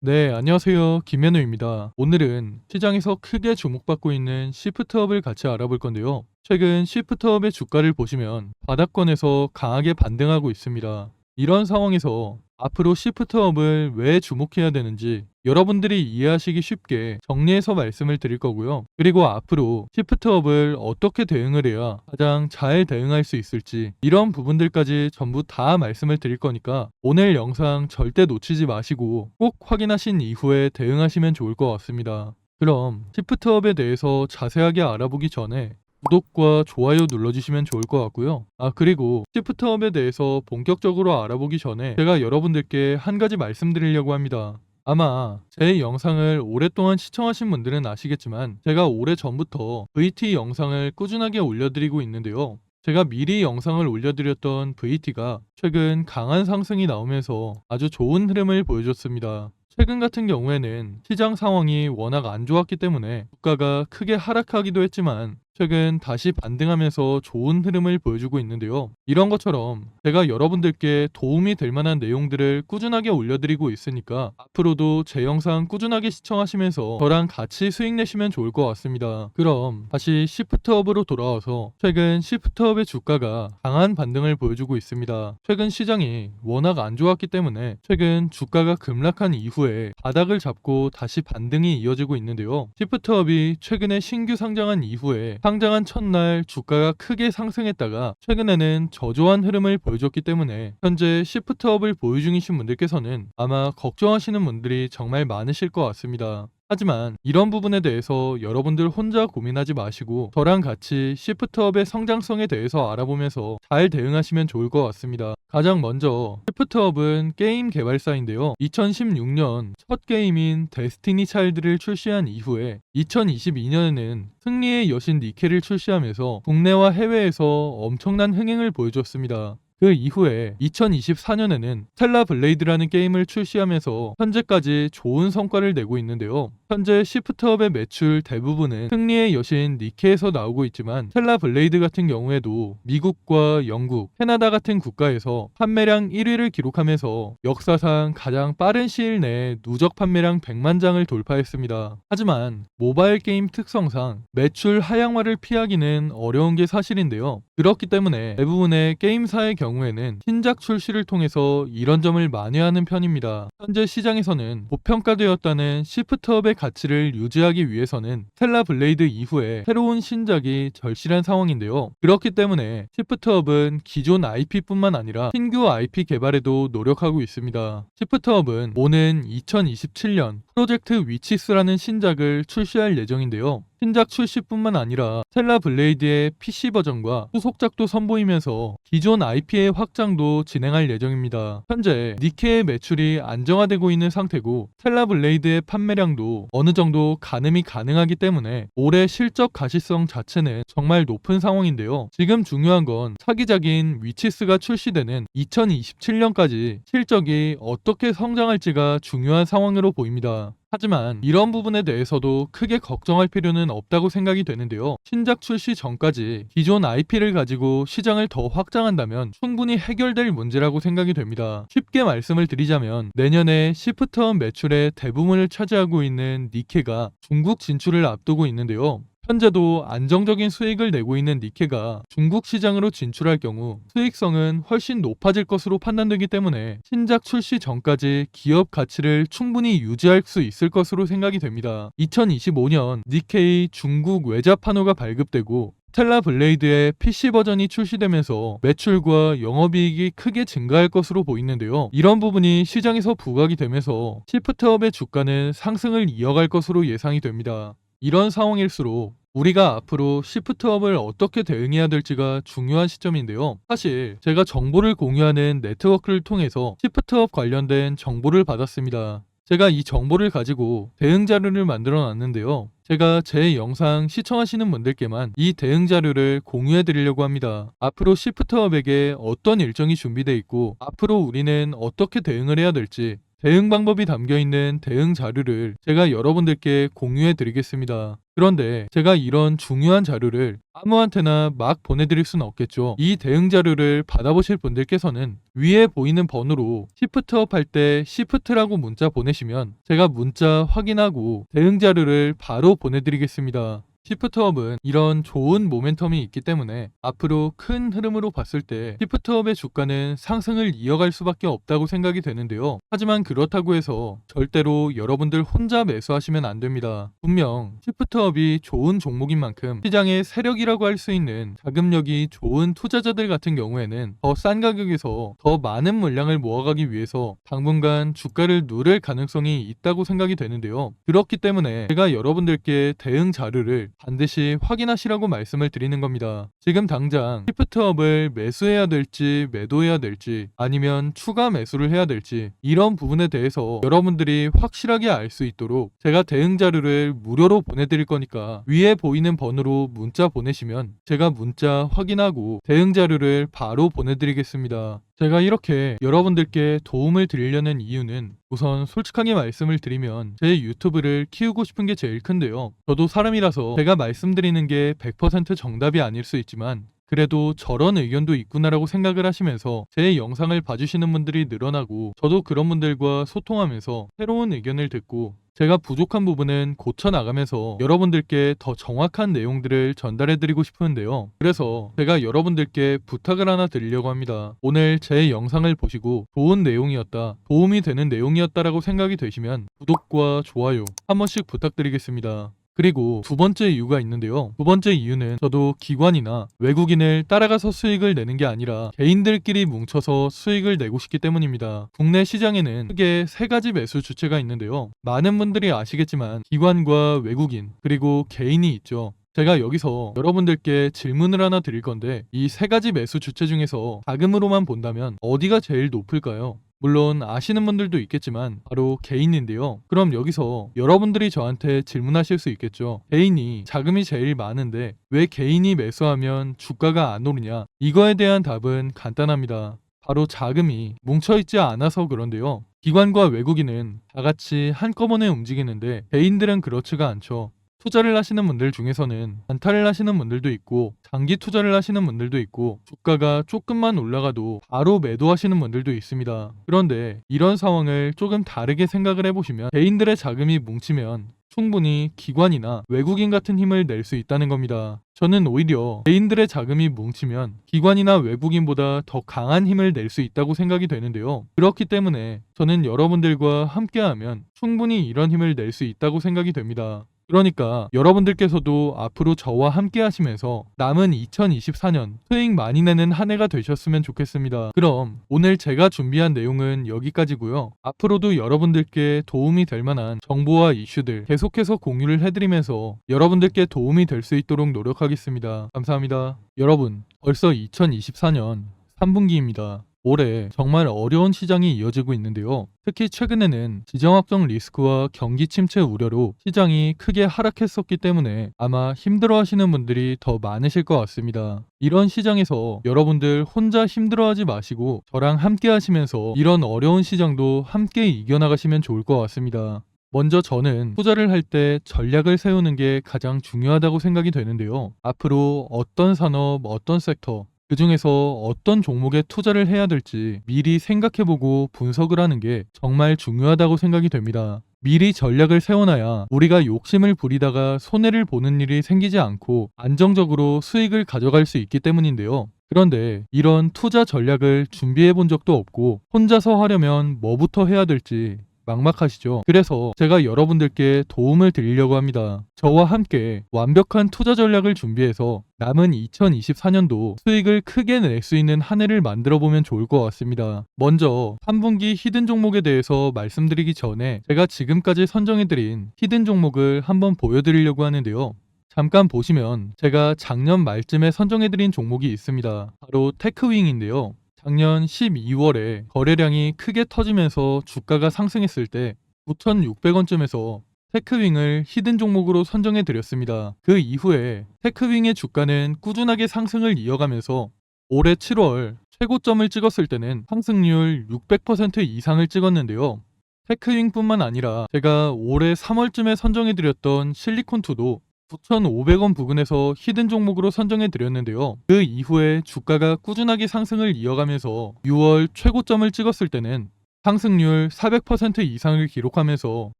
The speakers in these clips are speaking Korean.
네, 안녕하세요. 김현우입니다. 오늘은 시장에서 크게 주목받고 있는 시프트업을 같이 알아볼 건데요. 최근 시프트업의 주가를 보시면 바닥권에서 강하게 반등하고 있습니다. 이런 상황에서 앞으로 시프트업을 왜 주목해야 되는지 여러분들이 이해하시기 쉽게 정리해서 말씀을 드릴 거고요. 그리고 앞으로 시프트업을 어떻게 대응을 해야 가장 잘 대응할 수 있을지 이런 부분들까지 전부 다 말씀을 드릴 거니까 오늘 영상 절대 놓치지 마시고 꼭 확인하신 이후에 대응하시면 좋을 것 같습니다. 그럼 시프트업에 대해서 자세하게 알아보기 전에 구독과 좋아요 눌러주시면 좋을 것 같고요. 아 그리고 시프트업에 대해서 본격적으로 알아보기 전에 제가 여러분들께 한 가지 말씀드리려고 합니다. 아마 제 영상을 오랫동안 시청하신 분들은 아시겠지만 제가 오래 전부터 VT 영상을 꾸준하게 올려드리고 있는데요. 제가 미리 영상을 올려드렸던 VT가 최근 강한 상승이 나오면서 아주 좋은 흐름을 보여줬습니다. 최근 같은 경우에는 시장 상황이 워낙 안 좋았기 때문에 주가가 크게 하락하기도 했지만 최근 다시 반등하면서 좋은 흐름을 보여주고 있는데요. 이런 것처럼 제가 여러분들께 도움이 될 만한 내용들을 꾸준하게 올려드리고 있으니까 앞으로도 제 영상 꾸준하게 시청하시면서 저랑 같이 수익 내시면 좋을 것 같습니다. 그럼 다시 시프트업으로 돌아와서 최근 시프트업의 주가가 강한 반등을 보여주고 있습니다. 최근 시장이 워낙 안 좋았기 때문에 최근 주가가 급락한 이후에 바닥을 잡고 다시 반등이 이어지고 있는데요. 시프트업이 최근에 신규 상장한 이후에 상장한 첫날 주가가 크게 상승했다가 최근에는 저조한 흐름을 보여줬기 때문에 현재 시프트업을 보유 중이신 분들께서는 아마 걱정하시는 분들이 정말 많으실 것 같습니다. 하지만 이런 부분에 대해서 여러분들 혼자 고민하지 마시고 저랑 같이 시프트업의 성장성에 대해서 알아보면서 잘 대응하시면 좋을 것 같습니다. 가장 먼저 시프트업은 게임 개발사인데요. 2016년 첫 게임인 데스티니 차일드를 출시한 이후에 2022년에는 승리의 여신 니케를 출시하면서 국내와 해외에서 엄청난 흥행을 보여줬습니다. 그 이후에 2024년에는 스텔라 블레이드라는 게임을 출시하면서 현재까지 좋은 성과를 내고 있는데요. 현재 시프트업의 매출 대부분은 승리의 여신 니케에서 나오고 있지만 스텔라 블레이드 같은 경우에도 미국과 영국, 캐나다 같은 국가에서 판매량 1위를 기록하면서 역사상 가장 빠른 시일 내에 누적 판매량 100만 장을 돌파했습니다. 하지만 모바일 게임 특성상 매출 하향화를 피하기는 어려운 게 사실인데요. 그렇기 때문에 대부분의 게임사의 경우 에는 신작 출시를 통해서 이런 점을 만회하는 편입니다. 현재 시장에서는 고평가되었다는 시프트업의 가치를 유지하기 위해서는 스텔라 블레이드 이후에 새로운 신작이 절실한 상황인데요. 그렇기 때문에 시프트업은 기존 IP뿐만 아니라 신규 IP 개발에도 노력하고 있습니다. 시프트업은 오는 2027년 프로젝트 위치스라는 신작을 출시할 예정인데요. 신작 출시뿐만 아니라 스텔라 블레이드의 PC 버전과 후속작도 선보이면서 기존 IP의 확장도 진행할 예정입니다. 현재 니케의 매출이 안정화되고 있는 상태고 스텔라 블레이드의 판매량도 어느 정도 가늠이 가능하기 때문에 올해 실적 가시성 자체는 정말 높은 상황인데요. 지금 중요한 건 차기작인 위치스가 출시되는 2027년까지 실적이 어떻게 성장할지가 중요한 상황으로 보입니다. 하지만 이런 부분에 대해서도 크게 걱정할 필요는 없다고 생각이 되는데요. 신작 출시 전까지 기존 IP를 가지고 시장을 더 확장한다면 충분히 해결될 문제라고 생각이 됩니다. 쉽게 말씀을 드리자면 내년에 시프트업 매출의 대부분을 차지하고 있는 니케가 중국 진출을 앞두고 있는데요. 현재도 안정적인 수익을 내고 있는 니케가 중국 시장으로 진출할 경우 수익성은 훨씬 높아질 것으로 판단되기 때문에 신작 출시 전까지 기업 가치를 충분히 유지할 수 있을 것으로 생각이 됩니다. 2025년 니케이 중국 외자 판호가 발급되고 스텔라 블레이드의 PC 버전이 출시되면서 매출과 영업이익이 크게 증가할 것으로 보이는데요. 이런 부분이 시장에서 부각이 되면서 시프트업의 주가는 상승을 이어갈 것으로 예상이 됩니다. 이런 상황일수록 우리가 앞으로 시프트업을 어떻게 대응해야 될지가 중요한 시점인데요. 사실 제가 정보를 공유하는 네트워크를 통해서 시프트업 관련된 정보를 받았습니다. 제가 이 정보를 가지고 대응 자료를 만들어 놨는데요. 제가 제 영상 시청하시는 분들께만 이 대응 자료를 공유해 드리려고 합니다. 앞으로 시프트업에게 어떤 일정이 준비되어 있고 앞으로 우리는 어떻게 대응을 해야 될지 대응 방법이 담겨 있는 대응 자료를 제가 여러분들께 공유해 드리겠습니다. 그런데 제가 이런 중요한 자료를 아무한테나 막 보내드릴 수는 없겠죠. 이 대응 자료를 받아보실 분들께서는 위에 보이는 번호로 시프트업 할 때 시프트라고 문자 보내시면 제가 문자 확인하고 대응 자료를 바로 보내드리겠습니다. 시프트업은 이런 좋은 모멘텀이 있기 때문에 앞으로 큰 흐름으로 봤을 때 시프트업의 주가는 상승을 이어갈 수밖에 없다고 생각이 되는데요. 하지만 그렇다고 해서 절대로 여러분들 혼자 매수하시면 안 됩니다. 분명 시프트업이 좋은 종목인 만큼 시장의 세력이라고 할 수 있는 자금력이 좋은 투자자들 같은 경우에는 더 싼 가격에서 더 많은 물량을 모아가기 위해서 당분간 주가를 누를 가능성이 있다고 생각이 되는데요. 그렇기 때문에 제가 여러분들께 대응 자료를 반드시 확인하시라고 말씀을 드리는 겁니다. 지금 당장 시프트업을 매수해야 될지 매도해야 될지 아니면 추가 매수를 해야 될지 이런 부분에 대해서 여러분들이 확실하게 알 수 있도록 제가 대응 자료를 무료로 보내드릴 거니까 위에 보이는 번호로 문자 보내시면 제가 문자 확인하고 대응 자료를 바로 보내드리겠습니다. 제가 이렇게 여러분들께 도움을 드리려는 이유는 우선 솔직하게 말씀을 드리면 제 유튜브를 키우고 싶은 게 제일 큰데요. 저도 사람이라서 제가 말씀드리는 게 100% 정답이 아닐 수 있지만 그래도 저런 의견도 있구나라고 생각을 하시면서 제 영상을 봐주시는 분들이 늘어나고 저도 그런 분들과 소통하면서 새로운 의견을 듣고 제가 부족한 부분은 고쳐 나가면서 여러분들께 더 정확한 내용들을 전달해 드리고 싶은데요. 그래서 제가 여러분들께 부탁을 하나 드리려고 합니다. 오늘 제 영상을 보시고 좋은 내용이었다, 도움이 되는 내용이었다라고 생각이 되시면 구독과 좋아요 한 번씩 부탁드리겠습니다. 그리고 두 번째 이유가 있는데요. 두 번째 이유는 저도 기관이나 외국인을 따라가서 수익을 내는 게 아니라 개인들끼리 뭉쳐서 수익을 내고 싶기 때문입니다. 국내 시장에는 크게 세 가지 매수 주체가 있는데요. 많은 분들이 아시겠지만 기관과 외국인 그리고 개인이 있죠. 제가 여기서 여러분들께 질문을 하나 드릴 건데 이 세 가지 매수 주체 중에서 자금으로만 본다면 어디가 제일 높을까요? 물론 아시는 분들도 있겠지만 바로 개인인데요. 그럼 여기서 여러분들이 저한테 질문하실 수 있겠죠. 개인이 자금이 제일 많은데 왜 개인이 매수하면 주가가 안 오르냐? 이거에 대한 답은 간단합니다. 바로 자금이 뭉쳐있지 않아서 그런데요. 기관과 외국인은 다 같이 한꺼번에 움직이는데 개인들은 그렇지가 않죠. 투자를 하시는 분들 중에서는 단타를 하시는 분들도 있고 장기 투자를 하시는 분들도 있고 주가가 조금만 올라가도 바로 매도하시는 분들도 있습니다. 그런데 이런 상황을 조금 다르게 생각을 해보시면 개인들의 자금이 뭉치면 충분히 기관이나 외국인 같은 힘을 낼 수 있다는 겁니다. 저는 오히려 개인들의 자금이 뭉치면 기관이나 외국인보다 더 강한 힘을 낼 수 있다고 생각이 되는데요. 그렇기 때문에 저는 여러분들과 함께하면 충분히 이런 힘을 낼 수 있다고 생각이 됩니다. 그러니까 여러분들께서도 앞으로 저와 함께 하시면서 남은 2024년 수익 많이 내는 한 해가 되셨으면 좋겠습니다. 그럼 오늘 제가 준비한 내용은 여기까지고요. 앞으로도 여러분들께 도움이 될 만한 정보와 이슈들 계속해서 공유를 해드리면서 여러분들께 도움이 될 수 있도록 노력하겠습니다. 감사합니다. 여러분, 벌써 2024년 3분기입니다. 올해 정말 어려운 시장이 이어지고 있는데요. 특히 최근에는 지정 확정 리스크와 경기 침체 우려로 시장이 크게 하락했었기 때문에 아마 힘들어 하시는 분들이 더 많으실 것 같습니다. 이런 시장에서 여러분들 혼자 힘들어 하지 마시고 저랑 함께 하시면서 이런 어려운 시장도 함께 이겨나가시면 좋을 것 같습니다. 먼저 저는 투자를 할 때 전략을 세우는 게 가장 중요하다고 생각이 되는데요. 앞으로 어떤 산업, 어떤 섹터, 그 중에서 어떤 종목에 투자를 해야 될지 미리 생각해보고 분석을 하는 게 정말 중요하다고 생각이 됩니다. 미리 전략을 세워놔야 우리가 욕심을 부리다가 손해를 보는 일이 생기지 않고 안정적으로 수익을 가져갈 수 있기 때문인데요. 그런데 이런 투자 전략을 준비해 본 적도 없고 혼자서 하려면 뭐부터 해야 될지 막막하시죠? 그래서 제가 여러분들께 도움을 드리려고 합니다. 저와 함께 완벽한 투자 전략을 준비해서 남은 2024년도 수익을 크게 낼 수 있는 한 해를 만들어 보면 좋을 것 같습니다. 먼저 3분기 히든 종목에 대해서 말씀드리기 전에 제가 지금까지 선정해드린 히든 종목을 한번 보여드리려고 하는데요. 잠깐 보시면 제가 작년 말쯤에 선정해드린 종목이 있습니다. 바로 테크윙인데요. 작년 12월에 거래량이 크게 터지면서 주가가 상승했을 때 9,600원쯤에서 테크윙을 히든 종목으로 선정해 드렸습니다. 그 이후에 테크윙의 주가는 꾸준하게 상승을 이어가면서 올해 7월 최고점을 찍었을 때는 상승률 600% 이상을 찍었는데요. 테크윙뿐만 아니라 제가 올해 3월쯤에 선정해 드렸던 실리콘2도 9,500원 부근에서 히든 종목으로 선정해 드렸는데요. 그 이후에 주가가 꾸준하게 상승을 이어가면서 6월 최고점을 찍었을 때는 상승률 400% 이상을 기록하면서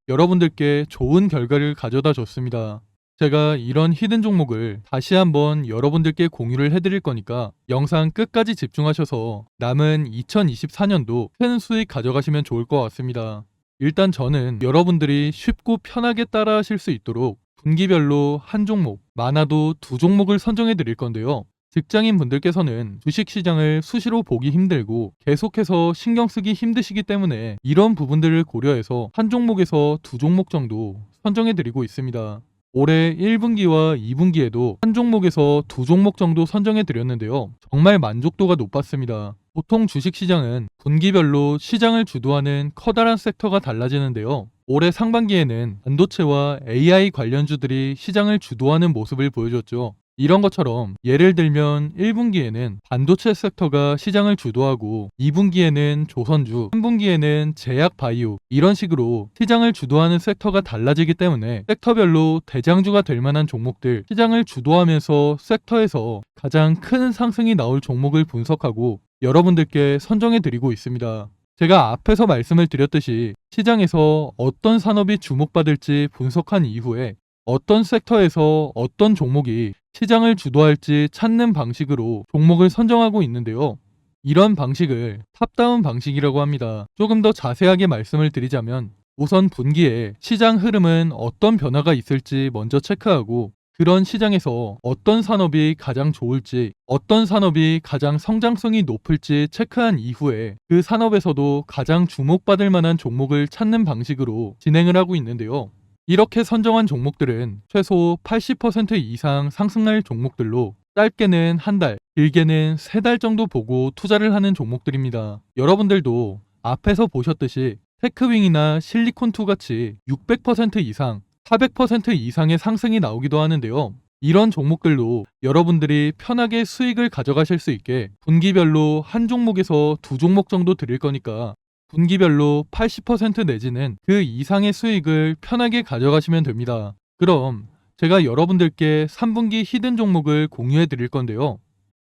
여러분들께 좋은 결과를 가져다 줬습니다. 제가 이런 히든 종목을 다시 한번 여러분들께 공유를 해드릴 거니까 영상 끝까지 집중하셔서 남은 2024년도 큰 수익 가져가시면 좋을 것 같습니다. 일단 저는 여러분들이 쉽고 편하게 따라 하실 수 있도록 분기별로 한 종목, 많아도 두 종목을 선정해 드릴 건데요. 직장인 분들께서는 주식 시장을 수시로 보기 힘들고 계속해서 신경 쓰기 힘드시기 때문에 이런 부분들을 고려해서 한 종목에서 두 종목 정도 선정해 드리고 있습니다. 올해 1분기와 2분기에도 한 종목에서 두 종목 정도 선정해 드렸는데요. 정말 만족도가 높았습니다. 보통 주식 시장은 분기별로 시장을 주도하는 커다란 섹터가 달라지는데요. 올해 상반기에는 반도체와 AI 관련주들이 시장을 주도하는 모습을 보여줬죠. 이런 것처럼 예를 들면 1분기에는 반도체 섹터가 시장을 주도하고 2분기에는 조선주, 3분기에는 제약 바이오 이런 식으로 시장을 주도하는 섹터가 달라지기 때문에 섹터별로 대장주가 될 만한 종목들 시장을 주도하면서 섹터에서 가장 큰 상승이 나올 종목을 분석하고 여러분들께 선정해 드리고 있습니다. 제가 앞에서 말씀을 드렸듯이 시장에서 어떤 산업이 주목받을지 분석한 이후에 어떤 섹터에서 어떤 종목이 시장을 주도할지 찾는 방식으로 종목을 선정하고 있는데요. 이런 방식을 탑다운 방식이라고 합니다. 조금 더 자세하게 말씀을 드리자면 우선 분기에 시장 흐름은 어떤 변화가 있을지 먼저 체크하고 그런 시장에서 어떤 산업이 가장 좋을지, 어떤 산업이 가장 성장성이 높을지 체크한 이후에 그 산업에서도 가장 주목받을 만한 종목을 찾는 방식으로 진행을 하고 있는데요. 이렇게 선정한 종목들은 최소 80% 이상 상승할 종목들로 짧게는 한 달, 길게는 세 달 정도 보고 투자를 하는 종목들입니다. 여러분들도 앞에서 보셨듯이 테크윙이나 실리콘2 같이 600% 이상, 400% 이상의 상승이 나오기도 하는데요. 이런 종목들로 여러분들이 편하게 수익을 가져가실 수 있게 분기별로 한 종목에서 두 종목 정도 드릴 거니까 분기별로 80% 내지는 그 이상의 수익을 편하게 가져가시면 됩니다. 그럼 제가 여러분들께 3분기 히든 종목을 공유해 드릴 건데요.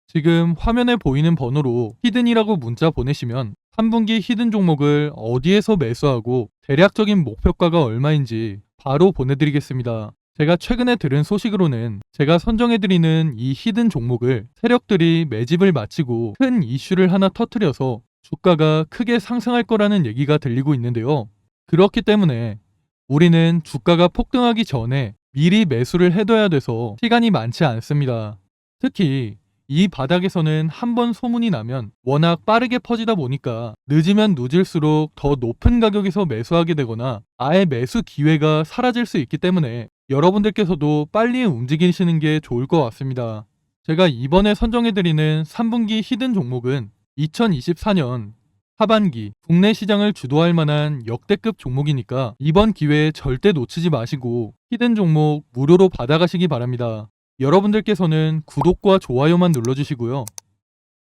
지금 화면에 보이는 번호로 히든이라고 문자 보내시면 3분기 히든 종목을 어디에서 매수하고 대략적인 목표가가 얼마인지 바로 보내드리겠습니다. 제가 최근에 들은 소식으로는 제가 선정해드리는 이 히든 종목을 세력들이 매집을 마치고 큰 이슈를 하나 터트려서 주가가 크게 상승할 거라는 얘기가 들리고 있는데요. 그렇기 때문에 우리는 주가가 폭등하기 전에 미리 매수를 해둬야 돼서 시간이 많지 않습니다. 특히 이 바닥에서는 한 번 소문이 나면 워낙 빠르게 퍼지다 보니까 늦으면 늦을수록 더 높은 가격에서 매수하게 되거나 아예 매수 기회가 사라질 수 있기 때문에 여러분들께서도 빨리 움직이시는 게 좋을 것 같습니다. 제가 이번에 선정해드리는 3분기 히든 종목은 2024년 하반기 국내 시장을 주도할 만한 역대급 종목이니까 이번 기회에 절대 놓치지 마시고 히든 종목 무료로 받아가시기 바랍니다. 여러분들께서는 구독과 좋아요만 눌러주시고요.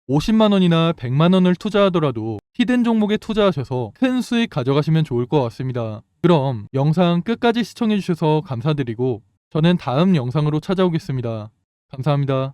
50만원이나 100만원을 투자하더라도 히든 종목에 투자하셔서 큰 수익 가져가시면 좋을 것 같습니다. 그럼 영상 끝까지 시청해주셔서 감사드리고 저는 다음 영상으로 찾아오겠습니다. 감사합니다.